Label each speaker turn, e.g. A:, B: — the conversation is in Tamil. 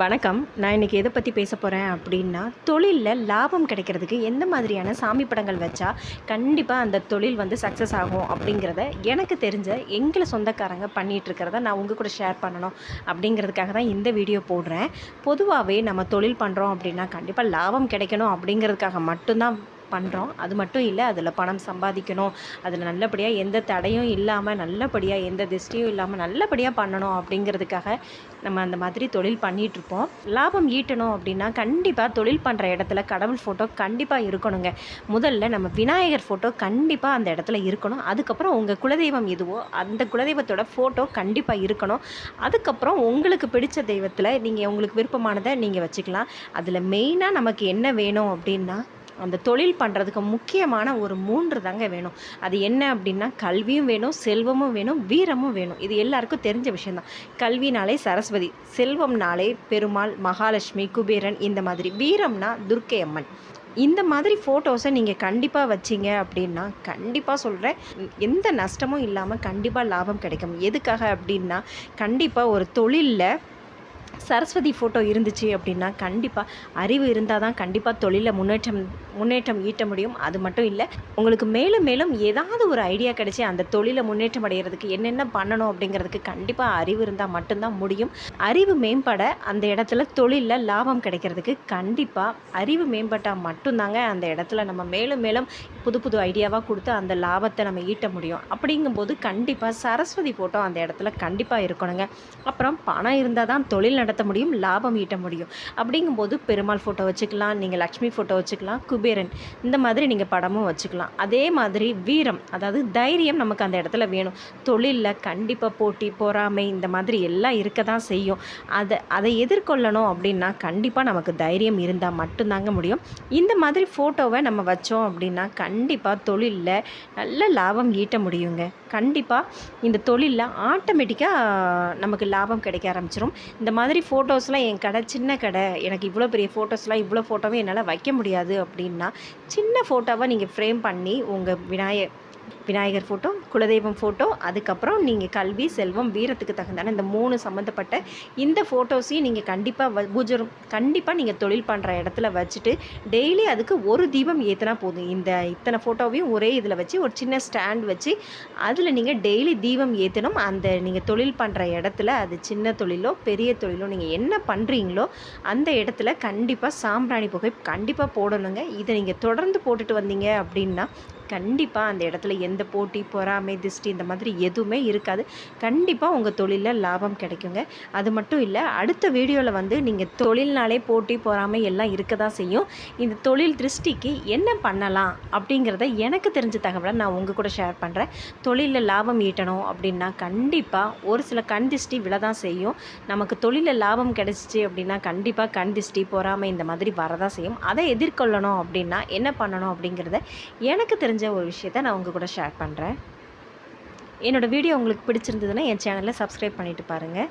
A: வணக்கம். நான் இன்றைக்கி எதை பற்றி பேச போகிறேன் அப்படின்னா தொழிலில் லாபம் கிடைக்கிறதுக்கு எந்த மாதிரியான சாமி படங்கள் வச்சா கண்டிப்பாக அந்த தொழில் வந்து சக்ஸஸ் ஆகும் அப்படிங்கிறத எனக்கு தெரிஞ்ச எங்களை சொந்தக்காரங்க பண்ணிகிட்டு இருக்கிறத நான் உங்கள் கூட ஷேர் பண்ணணும் அப்படிங்கிறதுக்காக தான் இந்த வீடியோ போடுறேன். பொதுவாகவே நம்ம தொழில் பண்ணுறோம் அப்படின்னா கண்டிப்பாக லாபம் கிடைக்கணும் அப்படிங்கிறதுக்காக மட்டும்தான் பண்ணுறோம் அது மட்டும் இல்லை அதில் பணம் சம்பாதிக்கணும். அதில் நல்லபடியாக எந்த தடையும் இல்லாமல் நல்லபடியாக எந்த திஷ்டியும் இல்லாமல் நல்லபடியாக பண்ணணும் அப்படிங்கிறதுக்காக நம்ம அந்த மாதிரி தொழில் பண்ணிகிட்ருப்போம் லாபம் ஈட்டணும் அப்படின்னா கண்டிப்பாக தொழில் பண்ணுற இடத்துல கடவுள் ஃபோட்டோ கண்டிப்பாக இருக்கணுங்க. முதல்ல நம்ம விநாயகர் ஃபோட்டோ கண்டிப்பாக அந்த இடத்துல இருக்கணும். அதுக்கப்புறம் உங்கள் குலதெய்வம் எதுவோ அந்த குலதெய்வத்தோட ஃபோட்டோ கண்டிப்பாக இருக்கணும். அதுக்கப்புறம் உங்களுக்கு பிடிச்ச தெய்வத்தில் நீங்கள் உங்களுக்கு விருப்பமானதை நீங்கள் வச்சுக்கலாம். அதில் மெயினாக நமக்கு என்ன வேணும் அப்படின்னா அந்த தொழில் பண்ணுறதுக்கு முக்கியமான ஒரு மூன்று தாங்க வேணும். அது என்ன அப்படின்னா கல்வியும் வேணும் செல்வமும் வேணும் வீரமும் வேணும். இது எல்லாருக்கும் தெரிஞ்ச விஷயந்தான் கல்வினாலே சரஸ்வதி செல்வம்னாலே பெருமாள் மகாலட்சுமி குபேரன் இந்த மாதிரி. வீரம்னா துர்க்கை அம்மன். இந்த மாதிரி ஃபோட்டோஸை நீங்கள் கண்டிப்பாக வச்சிங்க அப்படின்னா கண்டிப்பாக சொல்கிறேன் எந்த நஷ்டமும் இல்லாமல் கண்டிப்பாக லாபம் கிடைக்கும். எதுக்காக அப்படின்னா கண்டிப்பாக ஒரு தொழிலில் சரஸ்வதி ஃபோட்டோ இருந்துச்சு அப்படின்னா கண்டிப்பாக அறிவு இருந்தால் தான் கண்டிப்பாக தொழிலில் முன்னேற்றம் முன்னேற்றம் ஈட்ட முடியும். அது மட்டும் இல்லை உங்களுக்கு மேலும் மேலும் ஏதாவது ஒரு ஐடியா கிடைச்சி அந்த தொழிலை முன்னேற்றம் அடைகிறதுக்கு என்னென்ன பண்ணணும் அப்படிங்கிறதுக்கு கண்டிப்பாக அறிவு இருந்தால் மட்டும்தான் முடியும். அறிவு மேம்பட அந்த இடத்துல தொழிலில் லாபம் கிடைக்கிறதுக்கு கண்டிப்பாக அறிவு மேம்பட்டால் மட்டும்தாங்க அந்த இடத்துல நம்ம மேலும் மேலும் புது புது ஐடியாவாக கொடுத்து அந்த லாபத்தை நம்ம ஈட்ட முடியும். அப்படிங்கும்போது கண்டிப்பாக சரஸ்வதி ஃபோட்டோ அந்த இடத்துல கண்டிப்பாக இருக்கணுங்க. அப்புறம் பணம் இருந்தால் தான் தொழில் நடத்த முடியும் லாபம் ஈட்ட முடியும். அப்படிங்கும்போது பெருமாள் ஃபோட்டோ வச்சுக்கலாம் நீங்கள் லக்ஷ்மி ஃபோட்டோ வச்சுக்கலாம் குபேரன் இந்த மாதிரி நீங்கள் படமும் வச்சுக்கலாம். அதே மாதிரி வீரம் அதாவது தைரியம் நமக்கு அந்த இடத்துல வேணும். தொழிலில் கண்டிப்பாக போட்டி பொறாமை இந்த மாதிரி எல்லாம் இருக்க தான் செய்யும். அதை அதை எதிர்கொள்ளணும் அப்படின்னா கண்டிப்பாக நமக்கு தைரியம் இருந்தால் மட்டும்தாங்க முடியும். இந்த மாதிரி ஃபோட்டோவை நம்ம வச்சோம் அப்படின்னா கண்டிப்பாக தொழிலில் நல்ல லாபம் ஈட்ட முடியுங்க. கண்டிப்பாக இந்த தொழிலில் ஆட்டோமேட்டிக்காக நமக்கு லாபம் கிடைக்க ஆரம்பிச்சிடும் இந்த மாதிரி ஃபோட்டோஸ்லாம் என் கடை சின்ன கடை. எனக்கு இவ்வளோ பெரிய ஃபோட்டோஸ்லாம் இவ்வளோ ஃபோட்டோவும் என்னால் வைக்க முடியாது அப்படின்னா சின்ன ஃபோட்டோவாக நீங்கள் ஃப்ரேம் பண்ணி உங்கள் விநாயகர் விநாயகர் ஃபோட்டோ குலதெய்வம் ஃபோட்டோ அதுக்கப்புறம் நீங்கள் கல்வி செல்வம் வீரத்துக்கு தகுந்தான இந்த மூணு சம்மந்தப்பட்ட இந்த ஃபோட்டோஸையும் நீங்கள் கண்டிப்பாக வ பூஜை கண்டிப்பாக நீங்கள் தொழில் பண்ணுற இடத்துல வச்சுட்டு டெய்லி அதுக்கு ஒரு தீபம் ஏற்றினா போதும். இந்த இத்தனை ஃபோட்டோவையும் ஒரே இதில் வச்சு ஒரு சின்ன ஸ்டாண்ட் வச்சு அதில் நீங்கள் டெய்லி தீபம் ஏற்றணும் அந்த நீங்கள் தொழில் பண்ணுற இடத்துல அது சின்ன தொழிலோ பெரிய தொழிலோ நீங்கள் என்ன பண்ணுறீங்களோ அந்த இடத்துல கண்டிப்பாக சாம்பிராணி புகை கண்டிப்பாக போடணுங்க. இதை நீங்கள் தொடர்ந்து போட்டுட்டு வந்தீங்க அப்படின்னா கண்டிப்பாக அந்த இடத்துல எந்த போட்டி பொறாமை திஷ்டி இந்த மாதிரி எதுவுமே இருக்காது. கண்டிப்பாக உங்கள் தொழிலில் லாபம் கிடைக்குங்க. அது மட்டும் இல்லை அடுத்த வீடியோவில் வந்து நீங்கள் தொழில்னாலே போட்டி பொறாமை எல்லாம் இருக்க தான் செய்யும். இந்த தொழில் திருஷ்டிக்கு என்ன பண்ணலாம் அப்படிங்கிறத எனக்கு தெரிஞ்ச தகவலை நான் உங்கள் கூட ஷேர் பண்ணுறேன் தொழிலில் லாபம் ஈட்டணும் அப்படின்னா கண்டிப்பாக ஒரு சில கண் திஷ்டி விழ தான் செய்யும். நமக்கு தொழிலில் லாபம் கிடைச்சிச்சு அப்படின்னா கண்டிப்பாக கண் திஷ்டி பொறாமை இந்த மாதிரி வரதான் செய்யும். அதை எதிர்கொள்ளணும் அப்படின்னா என்ன பண்ணணும் அப்படிங்கிறத எனக்கு தெரிஞ்ச ஒரு விஷயத்த நான் உங்கள் கூட ஷேர் ஷேர் பண்ணுறேன் என்னோடய வீடியோ உங்களுக்கு பிடிச்சிருந்ததுன்னா என் சேனலை சப்ஸ்கிரைப் பண்ணிவிட்டு பாருங்கள்